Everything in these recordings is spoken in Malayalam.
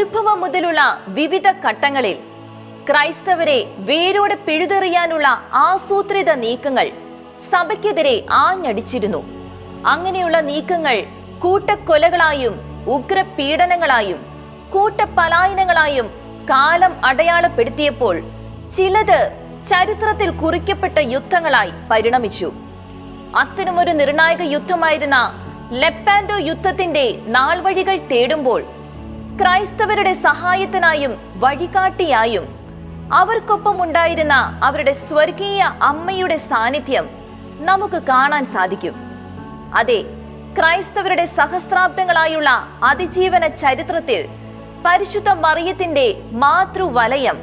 ഉത്ഭവം മുതലുള്ള വിവിധ ഘട്ടങ്ങളിൽ ക്രൈസ്തവരെ വേരോടെ പിഴുതെറിയാനുള്ള ആസൂത്രിത നീക്കങ്ങൾ സഭയ്ക്കെതിരെ ആഞ്ഞടിച്ചിരുന്നു. അങ്ങനെയുള്ള നീക്കങ്ങൾ കൂട്ടക്കൊലകളായും ഉഗ്രപീഡനങ്ങളായും കൂട്ടപലായനങ്ങളായും കാലം അടയാളപ്പെടുത്തിയപ്പോൾ ചിലത് ചരിത്രത്തിൽ കുറിക്കപ്പെട്ട യുദ്ധങ്ങളായി പരിണമിച്ചു. അത്തരമൊരു നിർണായക യുദ്ധമായിരുന്ന ലെപ്പാൻഡോ യുദ്ധത്തിന്റെ നാൾവഴികൾ തേടുമ്പോൾ ക്രൈസ്തവരുടെ സഹായത്തിനായും വഴികാട്ടിയായും അവർക്കൊപ്പം ഉണ്ടായിരുന്ന അവരുടെ സ്വർഗീയ അമ്മയുടെ സാന്നിധ്യം നമുക്ക് കാണാൻ സാധിക്കും. അതെ ക്രൈസ്തവരുടെ സഹസ്രാബ്ദങ്ങളായുള്ള അതിജീവന ചരിത്രത്തിൽ പരിശുദ്ധ മറിയത്തിന്റെ മാതൃവലയം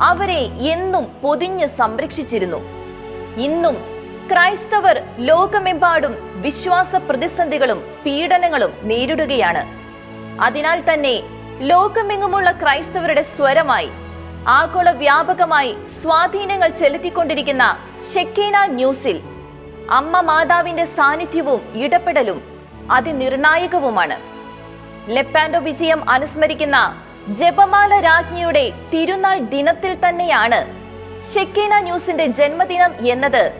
അവരെ എന്നും പൊതിഞ്ഞ് സംരക്ഷിച്ചിരുന്നു. ഇന്നും ക്രൈസ്തവർ ലോകമെമ്പാടും വിശ്വാസ പ്രതിസന്ധികളും പീഡനങ്ങളും നേരിടുകയാണ്. അതിനാൽ തന്നെ ലോകമെങ്ങുമുള്ള ക്രൈസ്തവരുടെ സ്വരമായി ആഗോള വ്യാപകമായി സ്വാധീനങ്ങൾ ചെലുത്തിക്കൊണ്ടിരിക്കുന്ന ഷെക്കേന ന്യൂസിൽ അമ്മ മാതാവിന്റെ സാന്നിധ്യവും ഇടപെടലും അതിനിർണായകവുമാണ്. ലെപ്പാൻഡോ വിജയം അനുസ്മരിക്കുന്ന ജപമാല രാജ്ഞിയുടെ തിരുനാൾ ദിനത്തിൽ തന്നെയാണ് ഷെക്കേന ന്യൂസിന്റെ ജന്മദിനം എന്നത്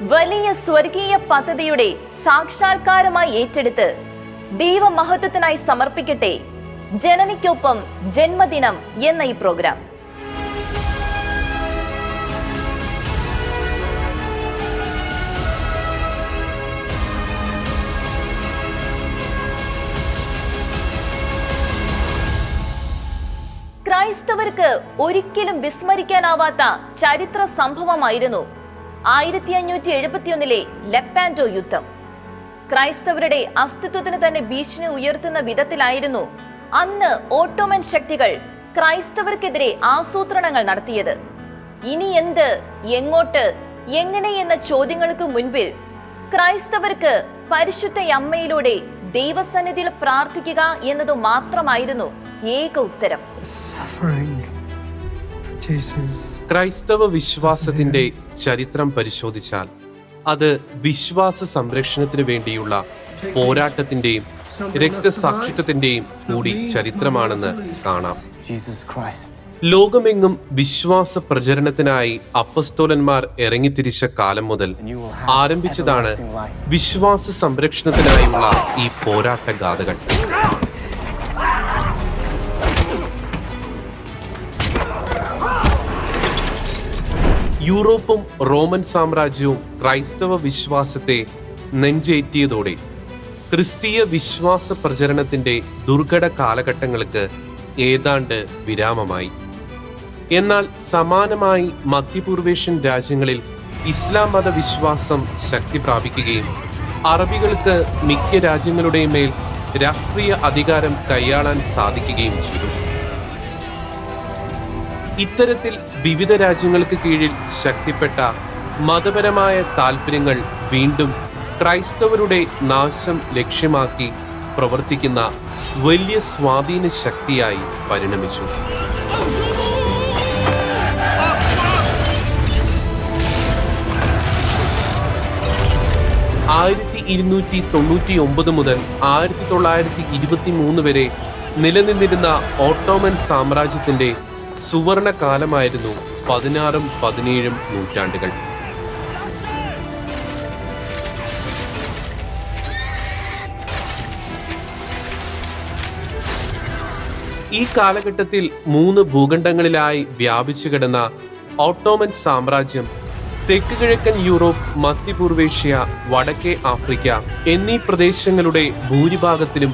വലിയ സ്വർഗീയ പദ്ധതിയുടെ സാക്ഷാത്കാരമായി ഏറ്റെടുത്ത് ദൈവമഹത്വത്തിനായി സമർപ്പിക്കട്ടെ. ജനനിക്കൊപ്പം ജന്മദിനം എന്ന ഈ പ്രോഗ്രാം. ക്രൈസ്തവർക്ക് ഒരിക്കലും വിസ്മരിക്കാനാവാത്ത ചരിത്ര സംഭവമായിരുന്നു ആയിരത്തി അഞ്ഞൂറ്റി എഴുപത്തിയൊന്നിലെ ലെപ്പാൻഡോ യുദ്ധം. ക്രൈസ്തവരുടെ അസ്തിത്വത്തിന് തന്നെ ഭീഷണി ഉയർത്തുന്ന വിധത്തിലായിരുന്നു അന്ന് ഓട്ടോമൻ ശക്തികൾ ക്രൈസ്തവർക്കെതിരെ ആസൂത്രണങ്ങൾ നടത്തിയത്. ഇനി എന്ത്? എങ്ങോട്ട്? എങ്ങനെ എന്ന ചോദ്യങ്ങൾക്ക് മുൻപിൽ ക്രൈസ്തവർക്ക് പരിശുദ്ധ അമ്മയിലൂടെ ദൈവസന്നിധിയിൽ പ്രാർത്ഥിക്കുക എന്നതു മാത്രമായിരുന്നു ഏക ഉത്തരം. ക്രൈസ്തവ വിശ്വാസത്തിന്റെ ചരിത്രം പരിശോധിച്ചാൽ അത് വിശ്വാസ സംരക്ഷണത്തിന് വേണ്ടിയുള്ള പോരാട്ടത്തിന്റെയും രക്തസാക്ഷിത്വത്തിന്റെയും കൂടി ചരിത്രമാണെന്ന് കാണാം. ലോകമെങ്ങും വിശ്വാസ പ്രചരണത്തിനായി അപ്പസ്തോലന്മാർ ഇറങ്ങിത്തിരിച്ച കാലം മുതൽ ആരംഭിച്ചതാണ് വിശ്വാസ സംരക്ഷണത്തിനായുള്ള ഈ പോരാട്ട ഗാഥകൾ. യൂറോപ്പും റോമൻ സാമ്രാജ്യവും ക്രൈസ്തവ വിശ്വാസത്തെ നെഞ്ചേറ്റിയതോടെ ക്രിസ്തീയ വിശ്വാസ പ്രചരണത്തിന്റെ ദുർഘട കാലഘട്ടങ്ങൾക്ക് ഏതാണ്ട് വിരാമമായി. എന്നാൽ സമാനമായി മധ്യപൂർവേഷ്യൻ രാജ്യങ്ങളിൽ ഇസ്ലാം മതവിശ്വാസം ശക്തി പ്രാപിക്കുകയും അറബികൾക്ക് മിക്ക രാജ്യങ്ങളുടെയും മേൽ രാഷ്ട്രീയ അധികാരം കൈയാളാൻ സാധിക്കുകയും ചെയ്തു. ഇത്തരത്തിൽ വിവിധ രാജ്യങ്ങൾക്ക് കീഴിൽ ശക്തിപ്പെട്ട മതപരമായ താല്പര്യങ്ങൾ വീണ്ടും ക്രൈസ്തവരുടെ നാശം ലക്ഷ്യമാക്കി പ്രവർത്തിക്കുന്ന വലിയ സ്വാധീന ശക്തിയായി പരിണമിച്ചു. ആയിരത്തി ഇരുന്നൂറ്റി തൊണ്ണൂറ്റി ഒമ്പത് മുതൽ ആയിരത്തി തൊള്ളായിരത്തി ഇരുപത്തി മൂന്ന് വരെ നിലനിന്നിരുന്ന ഓട്ടോമൻ സാമ്രാജ്യത്തിന്റെ സുവർണ കാലമായിരുന്നു പതിനാറും പതിനേഴും നൂറ്റാണ്ടുകൾ. ഈ കാലഘട്ടത്തിൽ മൂന്ന് ഭൂഖണ്ഡങ്ങളിലായി വ്യാപിച്ചു കിടന്ന ഓട്ടോമൻ സാമ്രാജ്യം തെക്ക് കിഴക്കൻ യൂറോപ്പ് മധ്യപൂർവേഷ്യ വടക്കേ ആഫ്രിക്ക എന്നീ പ്രദേശങ്ങളുടെ ഭൂരിഭാഗത്തിലും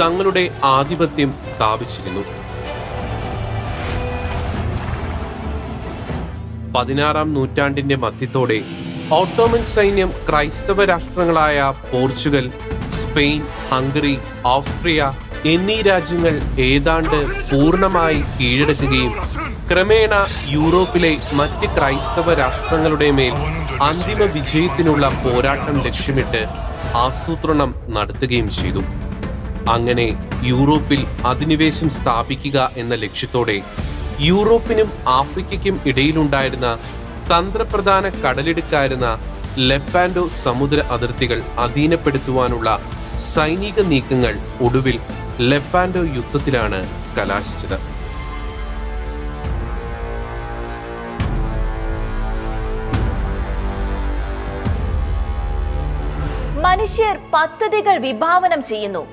തങ്ങളുടെ ആധിപത്യം സ്ഥാപിച്ചിരുന്നു. പതിനാറാം നൂറ്റാണ്ടിന്റെ മധ്യത്തോടെ ഓട്ടോമൻ സൈന്യം ക്രൈസ്തവ രാഷ്ട്രങ്ങളായ പോർച്ചുഗൽ സ്പെയിൻ ഹംഗറി ഓസ്ട്രിയ എന്നീ രാജ്യങ്ങൾ ഏതാണ്ട് പൂർണമായി കീഴടക്കുകയും ക്രമേണ യൂറോപ്പിലെ മറ്റ് ക്രൈസ്തവ രാഷ്ട്രങ്ങളുടെ മേൽ അന്തിമ വിജയത്തിനുള്ള പോരാട്ടം ലക്ഷ്യമിട്ട് ആസൂത്രണം നടത്തുകയും ചെയ്തു. അങ്ങനെ യൂറോപ്പിൽ അധിനിവേശം സ്ഥാപിക്കുക എന്ന ലക്ഷ്യത്തോടെ യൂറോപ്പിനും ആഫ്രിക്കയ്ക്കും ഇടയിലുണ്ടായിരുന്ന തന്ത്രപ്രധാന കടലിടുക്കായിരുന്ന ലെപ്പാൻഡോ സമുദ്ര അതിർത്തികൾ അധീനപ്പെടുത്തുവാനുള്ള സൈനിക നീക്കങ്ങൾ ഒടുവിൽ ലെപ്പാൻഡോ യുദ്ധത്തിലാണ് കലാശിച്ചത്. മനുഷ്യർ പദ്ധതികൾ വിഭാവനം ചെയ്യുന്നു.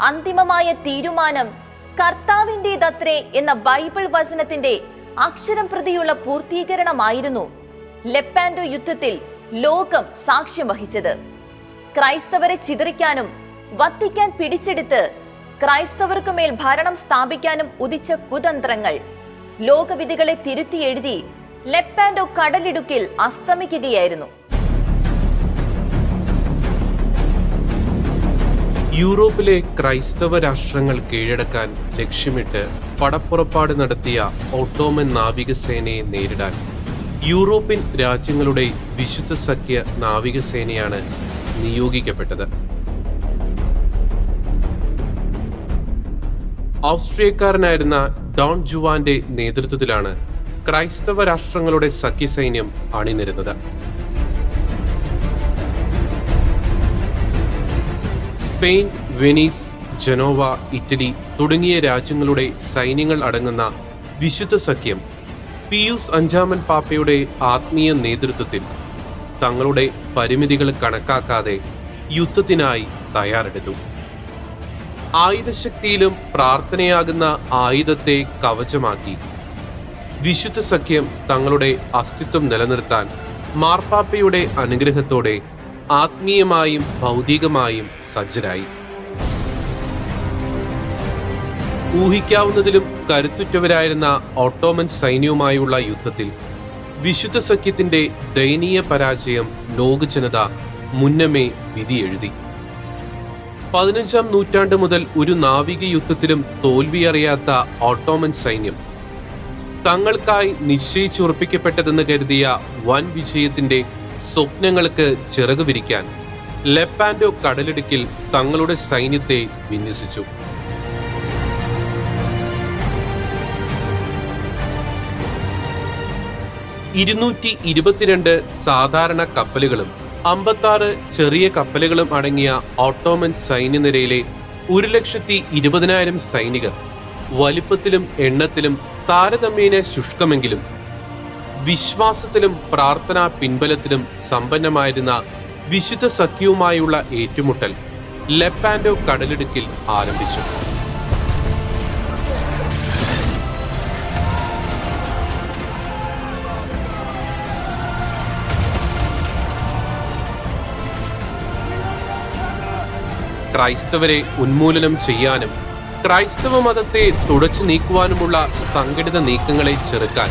അന്തിമമായ തീരുമാനം കർത്താവിന്റെതത്രേ എന്ന ബൈബിൾ വചനത്തിന്റെ അക്ഷരം പ്രതിയുള്ള പൂർത്തീകരണമായിരുന്നു ലെപ്പാൻഡോ യുദ്ധത്തിൽ ലോകം സാക്ഷ്യം വഹിച്ചത്. ക്രൈസ്തവരെ ചിതറിക്കാനും വത്തിക്കാൻ പിടിച്ചെടുത്ത് ക്രൈസ്തവർക്കു മേൽ ഭരണം സ്ഥാപിക്കാനും ഉദിച്ച കുതന്ത്രങ്ങൾ ലോകവിധികളെ തിരുത്തിയെഴുതി ലെപ്പാൻഡോ കടലിടുക്കിൽ അസ്തമിക്കുകയായിരുന്നു. യൂറോപ്പിലെ ക്രൈസ്തവ രാഷ്ട്രങ്ങൾ കീഴടക്കാൻ ലക്ഷ്യമിട്ട് പടപ്പുറപ്പാട് നടത്തിയ ഓട്ടോമൻ നാവികസേനയെ നേരിടാൻ. യൂറോപ്യൻ രാജ്യങ്ങളുടെ വിശുദ്ധ സഖ്യ നാവികസേനയാണ് നിയോഗിക്കപ്പെട്ടത്. ഓസ്ട്രിയക്കാരനായിരുന്ന ഡോൺ ജുവാന്റെ നേതൃത്വത്തിലാണ് ക്രൈസ്തവ രാഷ്ട്രങ്ങളുടെ സഖ്യസൈന്യം അണിനിരുന്നത്. സ്പെയിൻ വെനീസ് ജനോവ ഇറ്റലി തുടങ്ങിയ രാജ്യങ്ങളുടെ സൈന്യങ്ങൾ അടങ്ങുന്ന വിശുദ്ധ സഖ്യം പിയൂസ് അഞ്ചാമൻ പാപ്പയുടെ ആത്മീയ നേതൃത്വത്തിൽ തങ്ങളുടെ പരിമിതികൾ കണക്കാക്കാതെ യുദ്ധത്തിനായി തയ്യാറെടുത്തു. ആയുധശക്തിയിലും പ്രാർത്ഥനയാകുന്ന ആയുധത്തെ കവചമാക്കി. വിശുദ്ധ സഖ്യം തങ്ങളുടെ അസ്തിത്വം നിലനിർത്താൻ മാർപ്പാപ്പയുടെ അനുഗ്രഹത്തോടെ ആത്മീയമായും ഭൗതികമായും സജ്ജരായി. ഊഹിക്കാവുന്നതിലും കരുത്തുറ്റവരായിരുന്ന ഓട്ടോമൻ സൈന്യവുമായുള്ള യുദ്ധത്തിൽ വിശുദ്ധ സഖ്യത്തിന്റെ ദയനീയ പരാജയം ലോക ജനത മുന്നമേ വിധിയെഴുതി. പതിനഞ്ചാം നൂറ്റാണ്ട് മുതൽ ഒരു നാവിക യുദ്ധത്തിലും തോൽവിയറിയാത്ത ഓട്ടോമൻ സൈന്യം തങ്ങൾക്കായി നിശ്ചയിച്ചുറപ്പിക്കപ്പെട്ടതെന്ന് കരുതിയ വൻ വിജയത്തിന്റെ സ്വപ്നങ്ങൾക്ക് ചിറകു വിരിക്കാൻ ലെപ്പാൻഡോ കടലിടുക്കിൽ തങ്ങളുടെ സൈന്യത്തെ വിന്യസിച്ചു. ഇരുന്നൂറ്റി ഇരുപത്തിരണ്ട് സാധാരണ കപ്പലുകളും അമ്പത്താറ് ചെറിയ കപ്പലുകളും അടങ്ങിയ ഓട്ടോമൻ സൈന്യനിരയിലെ ഒരു ലക്ഷത്തി ഇരുപതിനായിരം സൈനികർ വലിപ്പത്തിലും എണ്ണത്തിലും താരതമ്യേന ശുഷ്കമെങ്കിലും വിശ്വാസത്തിലും പ്രാർത്ഥനാ പിൻബലത്തിലും സമ്പന്നമായിരുന്ന വിശുദ്ധ സഖ്യവുമായുള്ള ഏറ്റുമുട്ടൽ ലെപ്പാൻഡോ കടലിടുക്കിൽ ആരംഭിച്ചു. ക്രൈസ്തവരെ ഉന്മൂലനം ചെയ്യാനും ക്രൈസ്തവ മതത്തെ തുടച്ചു നീക്കുവാനുമുള്ള സംഘടിത നീക്കങ്ങളെ ചെറുക്കാൻ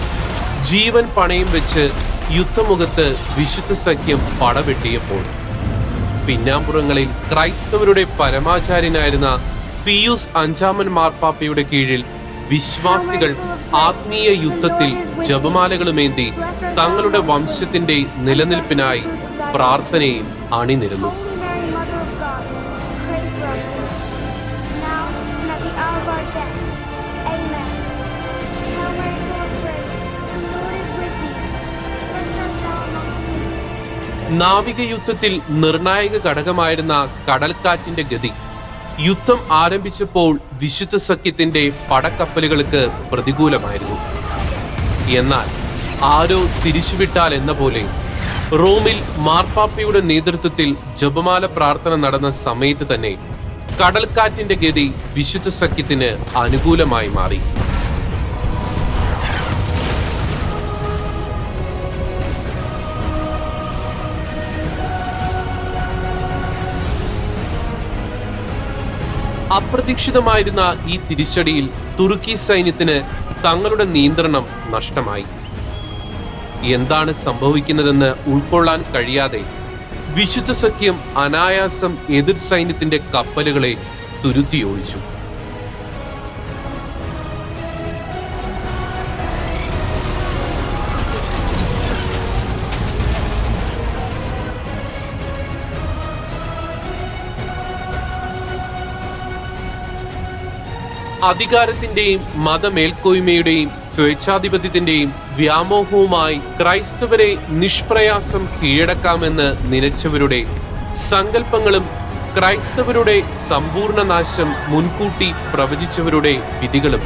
ജീവൻ പണയം വെച്ച് യുദ്ധമുഖത്ത് വിശുദ്ധ സഖ്യം പടവെട്ടിയപ്പോൾ പിന്നാമ്പുറങ്ങളിൽ ക്രൈസ്തവരുടെ പരമാചാര്യനായിരുന്ന പിയൂസ് അഞ്ചാമൻ മാർപ്പാപ്പയുടെ കീഴിൽ വിശ്വാസികൾ ആത്മീയ യുദ്ധത്തിൽ ജപമാലകളുമേന്തി തങ്ങളുടെ വംശത്തിന്റെ നിലനിൽപ്പിനായി പ്രാർത്ഥനയിൽ അണിനിരുന്നു. നാവിക യുദ്ധത്തിൽ നിർണായക ഘടകമായിരുന്ന കടൽക്കാറ്റിന്റെ ഗതി. യുദ്ധം ആരംഭിച്ചപ്പോൾ വിശുദ്ധ സഖ്യത്തിന്റെ പടക്കപ്പലുകൾക്ക് പ്രതികൂലമായിരുന്നു. എന്നാൽ ആരോ തിരിച്ചുവിട്ടാൽ എന്ന പോലെ റോമിൽ മാർപ്പാപ്പയുടെ നേതൃത്വത്തിൽ ജപമാല പ്രാർത്ഥന നടന്ന സമയത്ത് തന്നെ കടൽക്കാറ്റിന്റെ ഗതി വിശുദ്ധ സഖ്യത്തിന് അനുകൂലമായി മാറി. അപ്രതീക്ഷിതമായിരുന്ന ഈ തിരിച്ചടിയിൽ തുർക്കി സൈന്യത്തിന് തങ്ങളുടെ നിയന്ത്രണം നഷ്ടമായി. എന്താണ് സംഭവിക്കുന്നതെന്ന് ഉൾക്കൊള്ളാൻ കഴിയാതെ വിശുദ്ധ സഖ്യം അനായാസം എതിർ സൈന്യത്തിന്റെ കപ്പലുകളെ തുരുത്തിയൊഴിച്ചു അധികാരത്തിന്റെയും മതമേൽക്കോയ്മയുടെയും സ്വേച്ഛാധിപത്യത്തിന്റെയും വ്യാമോഹവുമായി ക്രൈസ്തവരെ നിഷ്പ്രയാസം കീഴടക്കാമെന്ന് നിലച്ചവരുടെ സങ്കല്പങ്ങളും ക്രൈസ്തവരുടെ സമ്പൂർണ നാശം മുൻകൂട്ടി പ്രവചിച്ചവരുടെ വിധികളും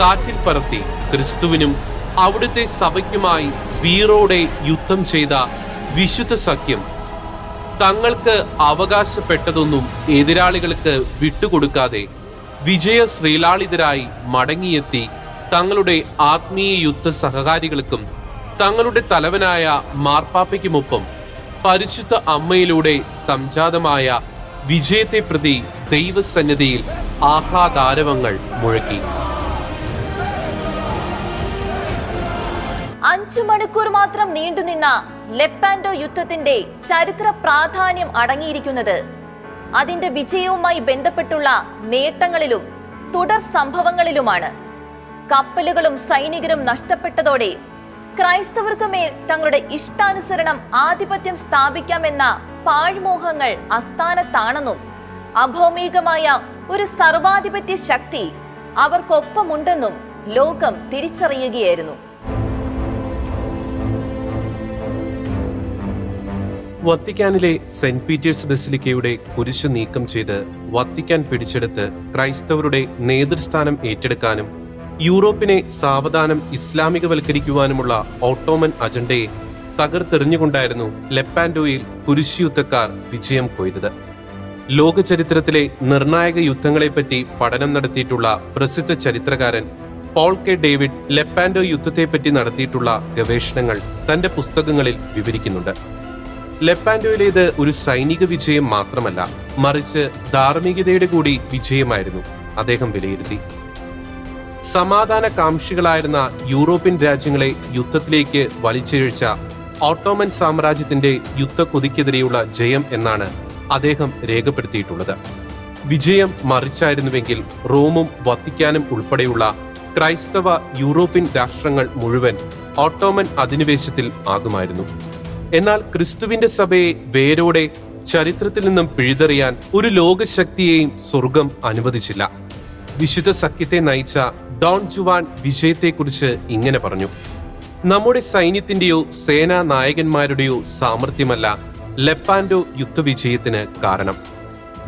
കാറ്റിൽ പറത്തി ക്രിസ്തുവിനും അവിടുത്തെ സഭയ്ക്കുമായി വീറോടെ യുദ്ധം ചെയ്ത വിശുദ്ധ സഖ്യം തങ്ങൾക്ക് അവകാശപ്പെട്ടതൊന്നും എതിരാളികൾക്ക് വിട്ടുകൊടുക്കാതെ വിജയ ശ്രീലാളിതരായി മടങ്ങിയെത്തി തങ്ങളുടെ ആത്മീയ യുദ്ധ സഹകാരികൾക്കും തങ്ങളുടെ തലവനായ മാർപ്പാപ്പയ്ക്കുമൊപ്പം പരിശുദ്ധ അമ്മയിലൂടെ സംജാതമായ വിജയത്തെ പ്രതി ദൈവസന്നിധിയിൽ ആഹ്ലാദാരവങ്ങൾ മുഴക്കി. അഞ്ചു മണിക്കൂർ മാത്രം നീണ്ടുനിന്ന ലെപ്പാൻഡോ യുദ്ധത്തിന്റെ ചരിത്ര പ്രാധാന്യം അടങ്ങിയിരിക്കുന്നത് അതിന്റെ വിജയവുമായി ബന്ധപ്പെട്ടുള്ള നേട്ടങ്ങളിലും തുടർ സംഭവങ്ങളിലുമാണ്. കപ്പലുകളും സൈനികരും നഷ്ടപ്പെട്ടതോടെ ക്രൈസ്തവർക്ക് മേൽ തങ്ങളുടെ ഇഷ്ടാനുസരണം ആധിപത്യം സ്ഥാപിക്കാമെന്ന പാഴ്മോഹങ്ങൾ അസ്ഥാനത്താണെന്നും അഭൗമികമായ ഒരു സർവാധിപത്യ ശക്തി അവർക്കൊപ്പമുണ്ടെന്നും ലോകം തിരിച്ചറിയുകയായിരുന്നു. വത്തിക്കാനിലെ സെന്റ് പീറ്റേഴ്സ് ബസിലിക്കയുടെ കുരിശ് നീക്കം ചെയ്ത് വത്തിക്കാൻ പിടിച്ചെടുത്ത് ക്രൈസ്തവരുടെ നേതൃസ്ഥാനം ഏറ്റെടുക്കാനും യൂറോപ്പിനെ സാവധാനം ഇസ്ലാമികവൽക്കരിക്കുവാനുമുള്ള ഓട്ടോമൻ അജണ്ടയെ തകർത്തെറിഞ്ഞുകൊണ്ടായിരുന്നു ലെപ്പാൻഡോയിൽ കുരിശുയുദ്ധക്കാർ വിജയം കൊയ്തത്. ലോക ചരിത്രത്തിലെ നിർണായക യുദ്ധങ്ങളെപ്പറ്റി പഠനം നടത്തിയിട്ടുള്ള പ്രസിദ്ധ ചരിത്രകാരൻ പോൾ കെ ഡേവിഡ് ലെപ്പാൻഡോ യുദ്ധത്തെപ്പറ്റി നടത്തിയിട്ടുള്ള ഗവേഷണങ്ങൾ തന്റെ പുസ്തകങ്ങളിൽ വിവരിക്കുന്നുണ്ട്. ലെപ്പാൻഡോയിലേത് ഒരു സൈനിക വിജയം മാത്രമല്ല മറിച്ച് ധാർമ്മികതയുടെ കൂടി വിജയമായിരുന്നു അദ്ദേഹം വിലയിരുത്തി. സമാധാന കാംക്ഷികളായിരുന്ന യൂറോപ്യൻ രാജ്യങ്ങളെ യുദ്ധത്തിലേക്ക് വലിച്ചിഴച്ച ഓട്ടോമൻ സാമ്രാജ്യത്തിന്റെ യുദ്ധക്കൊതിക്കെതിരെയുള്ള ജയം എന്നാണ് അദ്ദേഹം രേഖപ്പെടുത്തിയിട്ടുള്ളത്. വിജയം മറിച്ചായിരുന്നുവെങ്കിൽ റോമും വത്തിക്കാനും ഉൾപ്പെടെയുള്ള ക്രൈസ്തവ യൂറോപ്യൻ രാഷ്ട്രങ്ങൾ മുഴുവൻ ഓട്ടോമൻ അധിനിവേശത്തിൽ ആകുമായിരുന്നു. എന്നാൽ ക്രിസ്തുവിന്റെ സഭയെ വേരോടെ ചരിത്രത്തിൽ നിന്നും പിഴുതെറിയാൻ ഒരു ലോകശക്തിയെയും സ്വർഗം അനുവദിച്ചില്ല. വിശുദ്ധ സഖ്യത്തെ നയിച്ച ഡോൺ ജുവാൻ വിജയത്തെക്കുറിച്ച് ഇങ്ങനെ പറഞ്ഞു. നമ്മുടെ സൈന്യത്തിന്റെയോ സേനാ നായകന്മാരുടെയോ സാമർഥ്യമല്ല ലെപ്പാൻഡോ യുദ്ധവിജയത്തിന് കാരണം.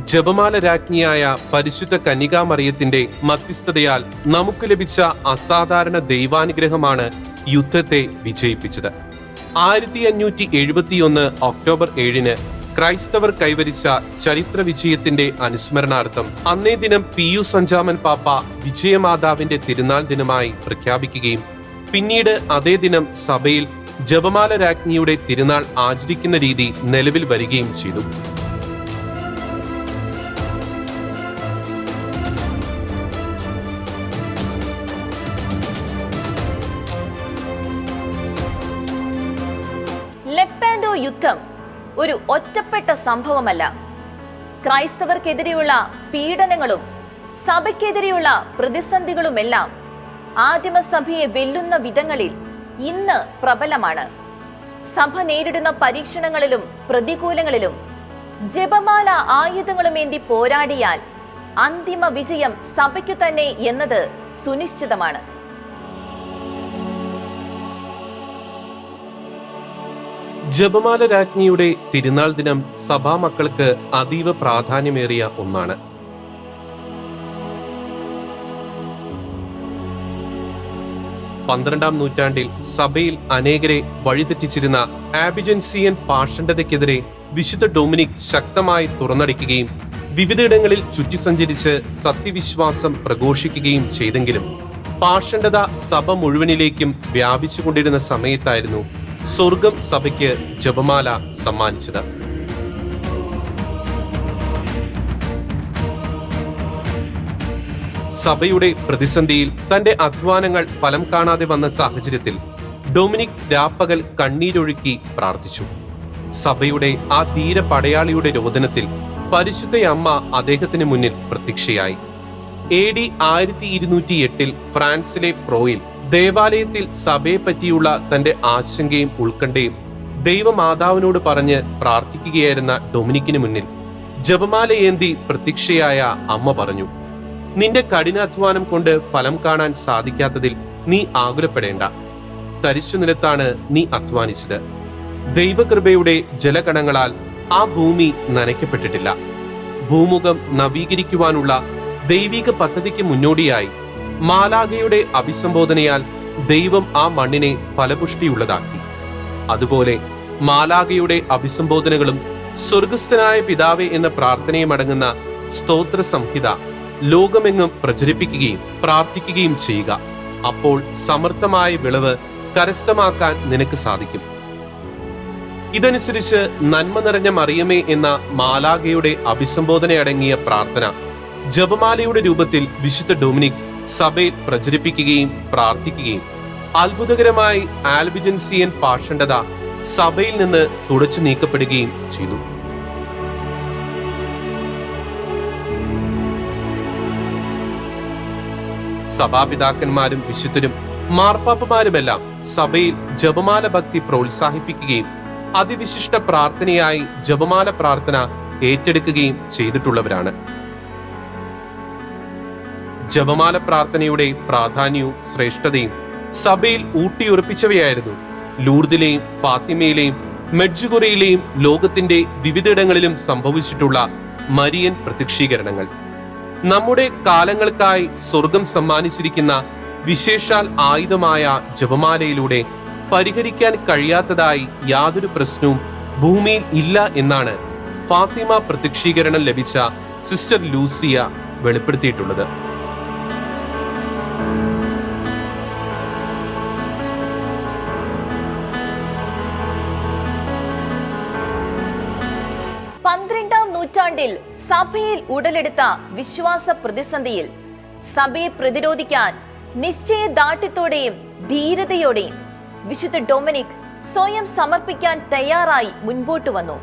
ജപമാല രാജ്ഞിയായ പരിശുദ്ധ കന്യകാമറിയത്തിന്റെ മധ്യസ്ഥതയാൽ നമുക്ക് ലഭിച്ച അസാധാരണ ദൈവാനുഗ്രഹമാണ് യുദ്ധത്തെ വിജയിപ്പിച്ചത്. ആയിരത്തി അഞ്ഞൂറ്റി എഴുപത്തിയൊന്ന് ഒക്ടോബർ ഏഴിന് ക്രൈസ്തവർ കൈവരിച്ച ചരിത്ര വിജയത്തിന്റെ അനുസ്മരണാർത്ഥം അന്നേ ദിനം പി യു സഞ്ചാമൻ പാപ്പ വിജയമാതാവിന്റെ തിരുനാൾ ദിനമായി പ്രഖ്യാപിക്കുകയും പിന്നീട് അതേ ദിനം സഭയിൽ ജപമാല രാജ്ഞിയുടെ തിരുനാൾ ആചരിക്കുന്ന രീതി നിലവിൽ വരികയും ചെയ്തു. യുദ്ധം ഒരു ഒറ്റപ്പെട്ട സംഭവമല്ല. ക്രൈസ്തവർക്കെതിരെയുള്ള പീഡനങ്ങളും സഭയ്ക്കെതിരെയുള്ള പ്രതിസന്ധികളുമെല്ലാം ആദിമസഭയെ വെല്ലുന്ന വിധങ്ങളിൽ ഇന്ന് പ്രബലമാണ്. സഭ നേരിടുന്ന പരീക്ഷണങ്ങളിലും പ്രതികൂലങ്ങളിലും ജപമാല ആയുധങ്ങളുമേന്തി പോരാടിയാൽ അന്തിമ വിജയം സഭയ്ക്കു തന്നെ എന്നത് സുനിശ്ചിതമാണ്. ജപമാല രാജ്ഞിയുടെ തിരുനാൾ ദിനം സഭാ മക്കൾക്ക് അതീവ പ്രാധാന്യമേറിയ ഒന്നാണ്. പന്ത്രണ്ടാം നൂറ്റാണ്ടിൽ സഭയിൽ അനേകരെ വഴിതെറ്റിച്ചിരുന്ന ആബിജൻസിയൻ പാഷണ്ഡതയ്ക്കെതിരെ വിശുദ്ധ ഡൊമിനിക് ശക്തമായി തുറന്നടിക്കുകയും വിവിധയിടങ്ങളിൽ ചുറ്റി സഞ്ചരിച്ച് സത്യവിശ്വാസം പ്രഘോഷിക്കുകയും ചെയ്തെങ്കിലും പാഷണ്ഡത സഭ മുഴുവനിലേക്കും വ്യാപിച്ചുകൊണ്ടിരുന്ന സമയത്തായിരുന്നു സ്വർഗം സഭയ്ക്ക് ജപമാല സമ്മാനിച്ചത്. സഭയുടെ പ്രതിസന്ധിയിൽ തന്റെ അധ്വാനങ്ങൾ ഫലം കാണാതെ വന്ന സാഹചര്യത്തിൽ ഡൊമിനിക് രാപ്പകൽ കണ്ണീരൊഴുക്കി പ്രാർത്ഥിച്ചു. സഭയുടെ ആ ധീര പടയാളിയുടെ രോദനത്തിൽ പരിശുദ്ധയമ്മ അദ്ദേഹത്തിന് മുന്നിൽ പ്രത്യക്ഷയായി. എ ഡി ആയിരത്തി ഇരുന്നൂറ്റി എട്ടിൽ ഫ്രാൻസിലെ പ്രോയിൽ ദേവാലയത്തിൽ സഭയെ പറ്റിയുള്ള തന്റെ ആശങ്കയും ഉത്കണ്ഠയും ദൈവമാതാവിനോട് പറഞ്ഞ് പ്രാർത്ഥിക്കുകയായിരുന്ന ഡൊമിനിക്കിന് മുന്നിൽ ജപമാലയേന്തി പ്രത്യക്ഷയായ അമ്മ പറഞ്ഞു നിന്റെ കഠിനാധ്വാനം കൊണ്ട് ഫലം കാണാൻ സാധിക്കാത്തതിൽ നീ ആകുലപ്പെടേണ്ട. തരിശു നിലത്താണ് നീ അധ്വാനിച്ചത്. ദൈവകൃപയുടെ ജലകണങ്ങളാൽ ആ ഭൂമി നനയ്ക്കപ്പെട്ടിട്ടില്ല. ഭൂമുഖം നവീകരിക്കുവാനുള്ള ദൈവിക പദ്ധതിക്ക് മുന്നോടിയായി മാലാഗയുടെ അഭിസംബോധനയാൽ ദൈവം ആ മണ്ണിനെ ഫലപുഷ്ടിയുള്ളതാക്കി. അതുപോലെ മാലാഗയുടെ അഭിസംബോധനകളും സ്വർഗസ്ഥനായ പിതാവേ എന്ന പ്രാർത്ഥനയും അടങ്ങുന്ന സ്തോത്ര സംഹിത ലോകമെങ്ങും പ്രചരിപ്പിക്കുകയും പ്രാർത്ഥിക്കുകയും ചെയ്യുക. അപ്പോൾ സമർത്ഥമായ വിളവ് കരസ്ഥമാക്കാൻ നിനക്ക് സാധിക്കും. ഇതനുസരിച്ച് നന്മ നിറഞ്ഞ മറിയമേ എന്ന മാലാഗയുടെ അഭിസംബോധനയടങ്ങിയ പ്രാർത്ഥന ജപമാലയുടെ രൂപത്തിൽ വിശുദ്ധ ഡൊമിനിക് സഭയിൽ പ്രചരിപ്പിക്കുകയും പ്രാർത്ഥിക്കുകയും. അത്ഭുതകരമായി ആൽബിജൻസിയൻ പാഷണ്ഡത സഭയിൽ നിന്ന് തുടച്ചു നീക്കപ്പെടുകയും ചെയ്തു. സഭാപിതാക്കന്മാരും വിശുദ്ധരും മാർപ്പാപ്പമാരുമെല്ലാം സഭയിൽ ജപമാല ഭക്തി പ്രോത്സാഹിപ്പിക്കുകയും അതിവിശിഷ്ട പ്രാർത്ഥനയായി ജപമാല പ്രാർത്ഥന ഏറ്റെടുക്കുകയും ചെയ്തിട്ടുള്ളവരാണ്. ജപമാല പ്രാർത്ഥനയുടെ പ്രാധാന്യവും ശ്രേഷ്ഠതയും സഭയിൽ ഊട്ടിയുറപ്പിച്ചവയായിരുന്നു. ലൂർദിലെയും ഫാത്തിമയിലെയും മെഡ്ജുഗുറയിലെയും ലോകത്തിന്റെ വിവിധയിടങ്ങളിലും സംഭവിച്ചിട്ടുള്ള മരിയൻ പ്രത്യക്ഷീകരണങ്ങൾ. നമ്മുടെ കാലങ്ങൾക്കായി സ്വർഗം സമ്മാനിച്ചിരിക്കുന്ന വിശേഷാൽ ആയുധമായ ജപമാലയിലൂടെ പരിഹരിക്കാൻ കഴിയാത്തതായി യാതൊരു പ്രശ്നവും ഭൂമിയിൽ ഇല്ല എന്നാണ് ഫാത്തിമ പ്രത്യക്ഷീകരണം ലഭിച്ച സിസ്റ്റർ ലൂസിയ വെളിപ്പെടുത്തിയിട്ടുള്ളത്. നൂറ്റാണ്ടിൽ സഭയിൽ ഉടലെടുത്ത വിശ്വാസ പ്രതിസന്ധിയിൽ സഭയെ പ്രതിരോധിക്കാൻ നിശ്ചയദാർഢ്യത്തോടെയും ധീരതയോടെയും വിശുദ്ധ ഡൊമിനിക് സ്വയം സമർപ്പിക്കാൻ തയ്യാറായി മുൻപോട്ട് വന്നു.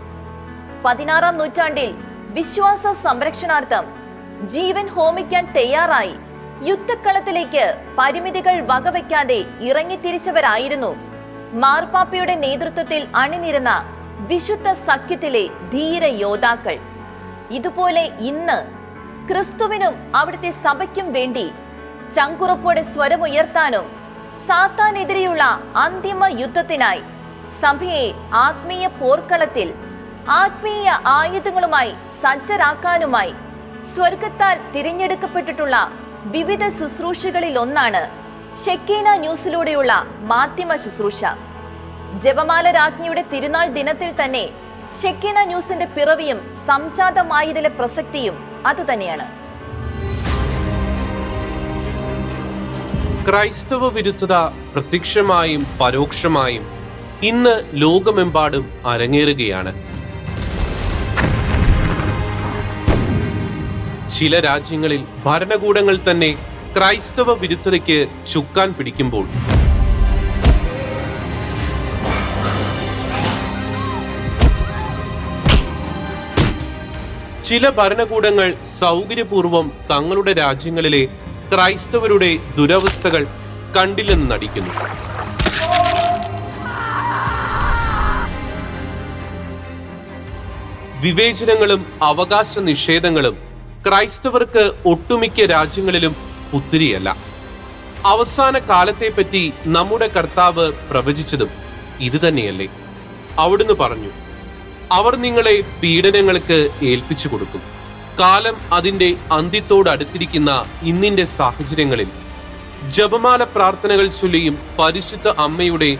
പതിനാറാം നൂറ്റാണ്ടിൽ വിശ്വാസ സംരക്ഷണാർത്ഥം ജീവൻ ഹോമിക്കാൻ തയ്യാറായി യുദ്ധക്കളത്തിലേക്ക് പരിമിതികൾ വകവയ്ക്കാതെ ഇറങ്ങിത്തിരിച്ചവരായിരുന്നു. മാർപ്പാപ്പയുടെ നേതൃത്വത്തിൽ അണിനിരുന്ന വിശുദ്ധ സഖ്യത്തിലെ ധീര യോദ്ധാക്കൾ. ഇതുപോലെ ഇന്ന് ക്രിസ്തുവിനും അവിടുത്തെ സഭയ്ക്കും വേണ്ടി ചങ്കുറപ്പോടെ സ്വരമുയർത്താനും സാത്താനെതിരെയുള്ള അന്തിമ യുദ്ധത്തിനായി സഭയെ ആത്മീയ പോർക്കളത്തിൽ ആത്മീയ ആയുധങ്ങളുമായി സജ്ജരാക്കാനുമായി സ്വർഗത്താൽ തിരഞ്ഞെടുക്കപ്പെട്ടിട്ടുള്ള വിവിധ ശുശ്രൂഷകളിൽ ഒന്നാണ് ഷെക്കീന ന്യൂസിലൂടെയുള്ള മാധ്യമ ശുശ്രൂഷ. ജപമാല രാജ്ഞിയുടെ തിരുനാൾ ദിനത്തിൽ തന്നെ ഷെക്കീന ന്യൂസിന്റെ പിറവിയും സംജാതമായതിലെ പ്രസക്തിയും അതുതന്നെയാണ്. ക്രൈസ്തവ വിരുദ്ധത പ്രത്യക്ഷമായും പരോക്ഷമായും ഇന്ന് ലോകമെമ്പാടും അരങ്ങേറുകയാണ്. ചില രാജ്യങ്ങളിൽ ഭരണകൂടങ്ങൾ തന്നെ ക്രൈസ്തവ വിരുദ്ധതയ്ക്ക് ചുക്കാൻ പിടിക്കുമ്പോൾ ചില ഭരണകൂടങ്ങൾ സൗകര്യപൂർവം തങ്ങളുടെ രാജ്യങ്ങളിലെ ക്രൈസ്തവരുടെ ദുരവസ്ഥകൾ കണ്ടില്ലെന്ന് നടിക്കുന്നു. വിവേചനങ്ങളും അവകാശ നിഷേധങ്ങളും ക്രൈസ്തവർക്ക് ഒട്ടുമിക്ക രാജ്യങ്ങളിലും ഒത്തിരിയല്ല. അവസാന കാലത്തെപ്പറ്റി നമ്മുടെ കർത്താവ് പ്രവചിച്ചതും ഇതുതന്നെയല്ലേ? അവിടുന്ന് പറഞ്ഞു അവർ നിങ്ങളെ പീഡനങ്ങൾക്ക് ഏൽപ്പിച്ചു കൊടുക്കും. കാലം അതിന്റെ അന്ത്യത്തോട് അടുത്തിരിക്കുന്ന ഇന്നിന്റെ സാഹചര്യങ്ങളിൽ ജപമാല പ്രാർത്ഥനകൾ ചൊല്ലിയും പരിശുദ്ധ അമ്മയുടെ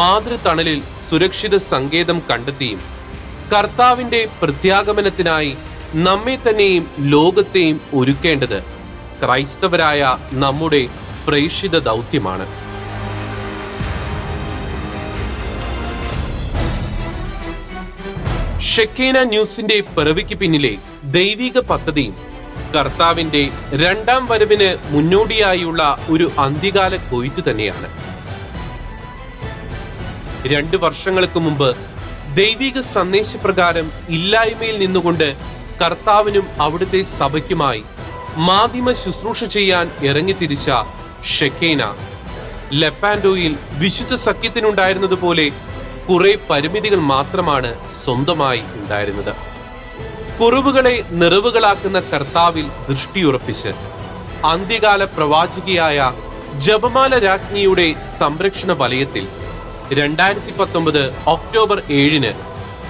മാതൃതണലിൽ സുരക്ഷിത സങ്കേതം കണ്ടെത്തിയും കർത്താവിന്റെ പ്രത്യാഗമനത്തിനായി നമ്മെ തന്നെയും ലോകത്തെയും ഒരുക്കേണ്ടത് ക്രൈസ്തവരായ നമ്മുടെ പ്രേക്ഷിത ദൗത്യമാണ്. ഷെക്കേന ന്യൂസിന്റെ പിറവിക്ക് പിന്നിലെ ദൈവിക പദ്ധതിയും കർത്താവിന്റെ രണ്ടാം വരവിന് മുന്നോടിയായുള്ള ഒരു അന്ത്യകാല കൊയ്ത്ത് തന്നെയാണ്. രണ്ടു വർഷങ്ങൾക്ക് മുമ്പ് ദൈവിക സന്ദേശപ്രകാരം ഇല്ലായ്മയിൽ നിന്നുകൊണ്ട് കർത്താവിനും അവിടുത്തെ സഭയ്ക്കുമായി മാധ്യമ ശുശ്രൂഷ ചെയ്യാൻ ഇറങ്ങിത്തിരിച്ച ഷെക്കേന ലെപ്പാൻഡോയിൽ വിശുദ്ധ സഖ്യത്തിനുണ്ടായിരുന്നതുപോലെ കുറെ പരിമിതികൾ മാത്രമാണ് സ്വന്തമായി ഉണ്ടായിരുന്നത്. കുറവുകളെ നിറവുകളാക്കുന്ന കർത്താവിൽ ദൃഷ്ടിയുറപ്പിച്ച് അന്ത്യകാല പ്രവാചകിയായ ജപമാല രാജ്ഞിയുടെ സംരക്ഷണ വലയത്തിൽ രണ്ടായിരത്തി പത്തൊമ്പത് ഒക്ടോബർ ഏഴിന്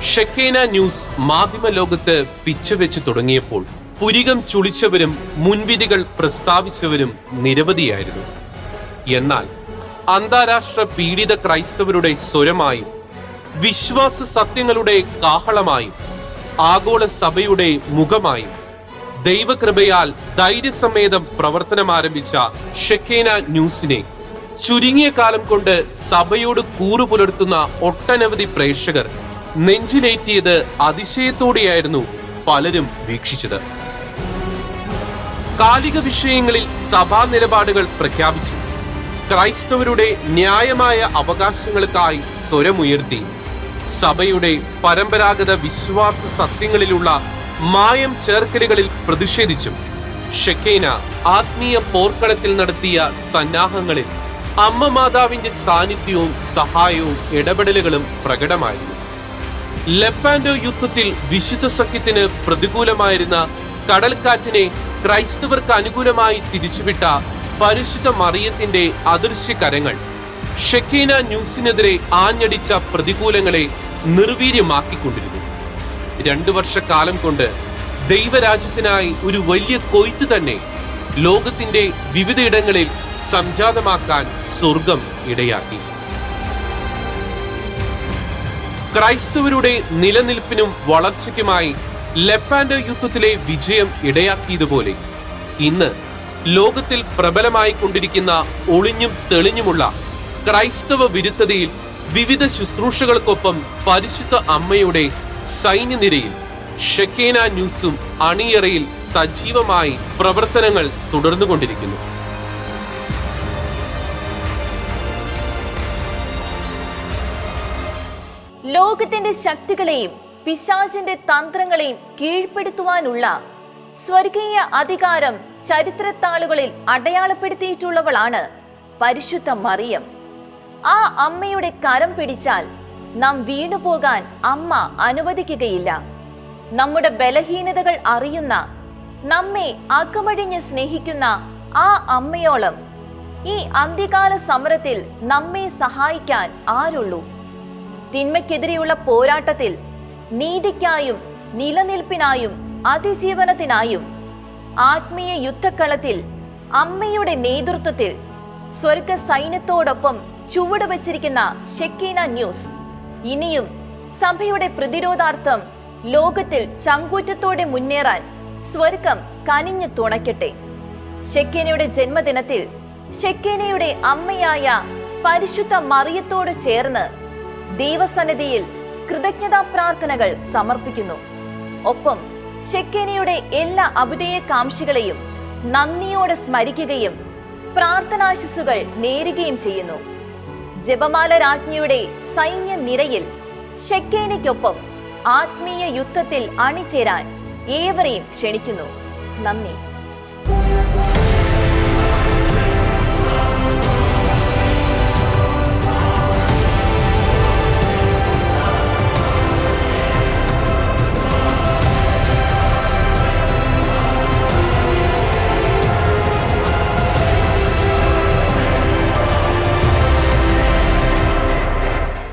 ഷെക്കേന ന്യൂസ് മാധ്യമ ലോകത്ത് പിച്ചവെച്ച് തുടങ്ങിയപ്പോൾ പുരികം ചുളിച്ചവരും മുൻവിധികൾ പ്രസ്താവിച്ചവരും നിരവധിയായിരുന്നു. എന്നാൽ അന്താരാഷ്ട്ര പീഡിത ക്രൈസ്തവരുടെ സ്വരമായും വിശ്വാസ സത്യങ്ങളുടെ കാഹളമായും ആഗോള സഭയുടെ മുഖമായും ദൈവകൃപയാൽ ധൈര്യസമേതം പ്രവർത്തനം ആരംഭിച്ച ഷെക്കേന ന്യൂസിനെ ചുരുങ്ങിയ കാലം കൊണ്ട് സഭയോട് കൂറു പുലർത്തുന്ന ഒട്ടനവധി പ്രേക്ഷകർ നെഞ്ചിലേറ്റിയത് അതിശയത്തോടെയായിരുന്നു പലരും വീക്ഷിച്ചത്. കാലിക വിഷയങ്ങളിൽ സഭാ നിലപാടുകൾ പ്രഖ്യാപിച്ചു. ക്രൈസ്തവരുടെ ന്യായമായ അവകാശങ്ങൾക്കായി സ്വരമുയർത്തി. സഭയുടെ പരമ്പരാഗത വിശ്വാസ സത്യങ്ങളിലുള്ള മായം ചേർക്കലുകളിൽ പ്രതിഷേധിച്ചും ഷെക്കേന ആത്മീയ പോർക്കളത്തിൽ നടത്തിയ സന്നാഹങ്ങളിൽ അമ്മ മാതാവിന്റെ സാന്നിധ്യവും സഹായവും ഇടപെടലുകളും പ്രകടമായിരുന്നു. ലെപ്പാൻഡോ യുദ്ധത്തിൽ വിശുദ്ധ സഖ്യത്തിന് പ്രതികൂലമായിരുന്ന കടൽക്കാറ്റിനെ ക്രൈസ്തവർക്ക് അനുകൂലമായി തിരിച്ചുവിട്ട പരിശുദ്ധ മറിയത്തിന്റെ അദൃശ്യ കരങ്ങൾ ഷെക്കീന ന്യൂസിനെതിരെ ആഞ്ഞടിച്ച പ്രതികൂലങ്ങളെ നിർവീര്യമാക്കിക്കൊണ്ടിരുന്നു. രണ്ടു വർഷക്കാലം കൊണ്ട് ദൈവരാജ്യത്തിനായി ഒരു വലിയ കൊയ്ത്ത് തന്നെ ലോകത്തിന്റെ വിവിധയിടങ്ങളിൽ സംജാതമാക്കാൻ സ്വർഗം ഇടയാക്കി. ക്രൈസ്തവരുടെ നിലനിൽപ്പിനും വളർച്ചയ്ക്കുമായി ലെപ്പാൻഡോ യുദ്ധത്തിലെ വിജയം ഇടയാക്കിയതുപോലെ ഇന്ന് ലോകത്തിൽ പ്രബലമായിക്കൊണ്ടിരിക്കുന്ന ഒളിഞ്ഞും തെളിഞ്ഞുമുള്ള ക്രൈസ്തവ വിരുദ്ധതയിൽ വിവിധ ശുശ്രൂഷകൾക്കൊപ്പം പരിശുദ്ധ അമ്മയുടെ സൈന്യനിരയിൽ ഷെക്കേന ന്യൂസും അണിയറയിൽ സജീവമായി പ്രവർത്തനങ്ങൾ തുടർന്നുകൊണ്ടിരിക്കുന്നു. ലോകത്തിന്റെ ശക്തികളെയും പിശാചിന്റെ തന്ത്രങ്ങളെയും കീഴ്പ്പെടുത്തുവാനുള്ള സ്വർഗീയ അധികാരം ചരിത്രത്താളുകളിൽ അടയാളപ്പെടുത്തിയിട്ടുള്ളവളാണ് പരിശുദ്ധ മറിയം. ആ അമ്മയുടെ കരം പിടിച്ചാൽ നാം വീണുപോകാൻ അമ്മ അനുവദിക്കുകയില്ല. നമ്മുടെ ബലഹീനതകൾ അറിയുന്ന നമ്മെ അകമഴിഞ്ഞ് സ്നേഹിക്കുന്ന ആ അമ്മയോളം ഈ അന്ത്യകാല സമരത്തിൽ നമ്മെ സഹായിക്കാൻ ആരുള്ളൂ. തിന്മയ്ക്കെതിരെയുള്ള പോരാട്ടത്തിൽ നീതിക്കായും നിലനിൽപ്പിനായും അതിജീവനത്തിനായും ആത്മീയ യുദ്ധക്കളത്തിൽ അമ്മയുടെ നേതൃത്വത്തിൽ സ്വർഗ സൈന്യത്തോടൊപ്പം ചുവട് വച്ചിരിക്കുന്ന ഷെക്കീന ന്യൂസ്. ഇനിയും സഭയുടെ പ്രതിരോധാർത്ഥം ലോകത്തിൽ ചങ്കൂറ്റത്തോടെ മുന്നേറാൻ സ്വർഗം കനിഞ്ഞു തുണയ്ക്കട്ടെ. ഷെക്കീനയുടെ ജന്മദിനത്തിൽ ഷെക്കീനയുടെ അമ്മയായ പരിശുദ്ധ മറിയത്തോട് ചേർന്ന് ദൈവസന്നിധിയിൽ കൃതജ്ഞതാ പ്രാർത്ഥനകൾ സമർപ്പിക്കുന്നു. ഒപ്പം ഷെക്കേനയുടെ എല്ലാ അഭിനയകാംക്ഷികളെയും നന്ദിയോടെ സ്മരിക്കുകയും പ്രാർത്ഥനാശിസുകൾ നേരുകയും ചെയ്യുന്നു. ജപമാല രാജ്ഞിയുടെ സൈന്യ നിരയിൽ ഷെക്കേനയ്ക്കൊപ്പം ആത്മീയ യുദ്ധത്തിൽ അണിചേരാൻ ഏവരെയും ക്ഷണിക്കുന്നു. നന്ദി.